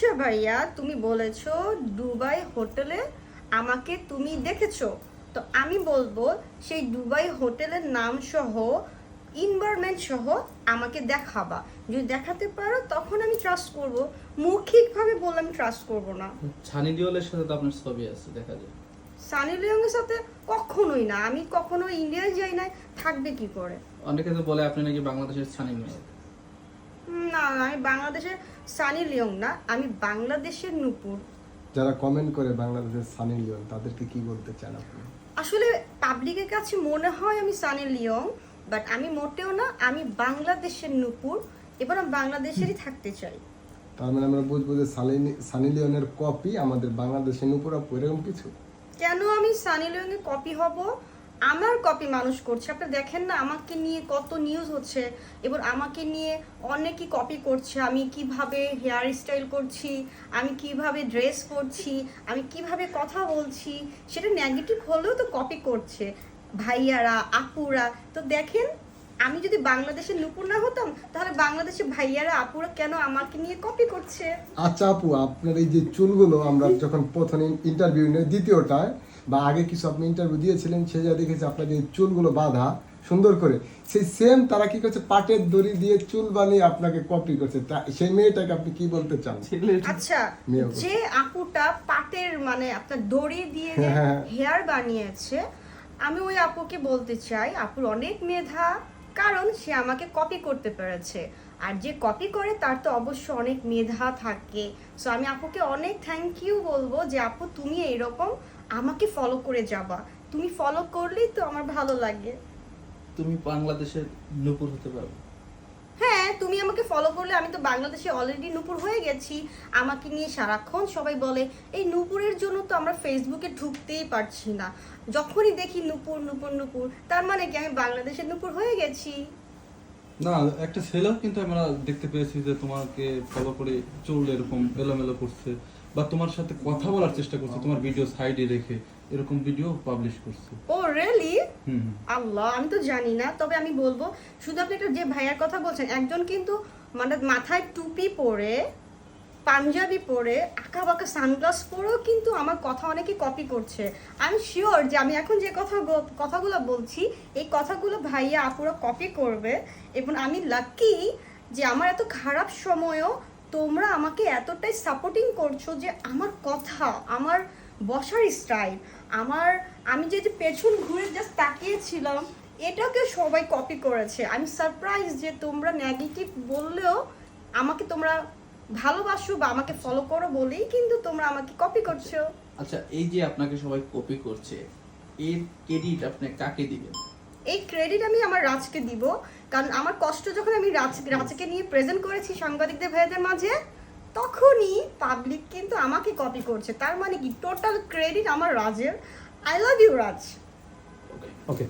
আচ্ছা ভাইয়া তুমি বলেছ দুবাই হোটেলে আমাকে তুমি দেখেছ। তো আমি বলব সেই দুবাই হোটেলের নাম সহ ইনভারমেন্ট সহ আমাকে দেখাবা। যদি দেখাতে পারো তখন আমি ট্রাস্ট করব। মৌখিকভাবে বললে আমি ট্রাস্ট করব না। ছানি দিওলের সাথে তো আপনার ছবি আছে দেখা যায়। সানি লিওংয়ের সাথে কখনোই না। আমি কখনো ইন্ডিয়ায় যাই নাই থাকবে কি করে? অনেকে তো বলে আপনি নাকি বাংলাদেশের ছানি মেয়ে। না আমি বাংলাদেশের সানি লিওং না আমি বাংলাদেশের নূপুর। যারা কমেন্ট করে বাংলাদেশের সানি লিওন তাদেরকে কি বলতে চান আপনি? আসলে পাবলিকের কাছে মনে হয় আমি সানি লিওং বাট আমি মোটেও না আমি বাংলাদেশের নূপুর এবার আমি বাংলাদেশেরই থাকতে চাই। তার মানে আমরা বুঝব যে সানি লিওনের কপি আমাদের বাংলাদেশের উপর এরকম কিছু? কেন আমি সানি লিওং এর কপি হব? আমার কপি মানুষ করছে। আপনি দেখেন না, আমাকে নিয়ে কত নিউজ হচ্ছে। এবার আমাকে নিয়ে অনেকেই কপি করছে। আমি কীভাবে হেয়ার স্টাইল করছি, আমি কীভাবে ড্রেস করছি, আমি কীভাবে কথা বলছি, সেটা নেগেটিভ হলেও তো কপি করছে। ভাইয়ারা, আপুরা, তো দেখেন, আমি যদি বাংলাদেশে নুপুর না হতাম, তাহলে বাংলাদেশের ভাইয়ারা, আপুরা কেন আমাকে নিয়ে কপি করছে? আচ্ছা আপু, আপনার এই যে চুলগুলো আমরা যখন প্রথম ইন্টারভিউ দ্বিতীয়টায় বা আগে কিছু আপনি ইন্টারভিউ দিয়েছিলেন সে যা দেখেছে আপনার যে চুলগুলো বাঁধা সুন্দর করে সেই সেম তারা কি করছে পাটের দড়ি দিয়ে চুল বানিয়ে আপনাকে কপি করছে সেই মেয়েটাকে আপনি কি বলতে চান আচ্ছা। যে আপুটা পাটের মানে আপনার দড়ি দিয়ে হ্যাঁ। হেয়ার বানিয়েছে আমি ওই আপুকে বলতে চাই আপুর অনেক মেধা কারণ সে আমাকে কপি করতে পেরেছে। আর যে কপি করে তার তো অবশ্য অনেক মেধা থাকে। সো আমি আপুকে অনেক থ্যাংক ইউ বলব যে, আপু, তুমি এরকম আমাকে ফলো করে যাবা। তুমি ফলো করলেই তো আমার ভালো লাগে। তুমি বাংলাদেশের নূপুর হতে পারবে তুমি আমাকে ফলো করলে, আমি তো বাংলাদেশে অলরেডি নূপুর হয়ে গেছি। আমাকে নিয়ে সারাক্ষণ সবাই বলে, এই নূপুরের জন্য তো আমরা ফেসবুকে ঢুকতেই পারছি না। যখনই দেখি নূপুর নূপুর নূপুর, তার মানে কি আমি বাংলাদেশের নূপুর হয়ে গেছি? না, একটা ছেলেও কিন্তু আমরা দেখতে পেয়েছি যে তোমাকে ফলো করে চুল এরকম এলোমেলো করছে, বা তোমার সাথে কথা বলার চেষ্টা করছে, তোমার ভিডিও সাইডে রেখে। এরকম ভিডিও পাবলিশ করছে। ও রিয়েলি। আল্লাহ আমি তো জানি না তবে আমি বলব শুধু আপনি একটা যে ভাইয়ার কথা বলছেন একজন কিন্তু মানে মাথায় টুপি পরে পাঞ্জাবি পরে আঁকা বাঁকা সানগ্লাস পরেও কিন্তু আমার কথা অনেকে কপি করছে। আমি শিওর যে আমি এখন যে কথা কথাগুলো বলছি এই কথাগুলো ভাইয়া আপুরা কপি করবে এবং আমি লাকি যে আমার এত খারাপ সময়ও তোমরা আমাকে এতটাই সাপোর্টিং করছ যে আমার কথা আমার বসার স্টাইল আমার আমি যে যে পেছন ঘুরে জাস্ট তাকিয়েছিলাম এটাকে সবাই কপি করেছে। আমি সারপ্রাইজ যে তোমরা নেগেটিভ বললেও আমাকে তোমরা ভালোবাসো বা আমাকে ফলো করো বলেই কিন্তু তোমরা আমাকে কপি করছ। আচ্ছা এই যে আপনাকে সবাই কপি করছে এর ক্রেডিট আপনি কাকে দিবেন? এই ক্রেডিট আমি আমার রাজকে দিব। কারণ আমার কষ্ট যখন আমি রাজ রাজকে নিয়ে প্রেজেন্ট করেছি সাংবাদিকদের ভাইদের মাঝে তখনই পাবলিক কিন্তু আমাকে কপি করছে। তার মানে কি? টোটাল ক্রেডিট আমার রাজের। I love you Raj okay okay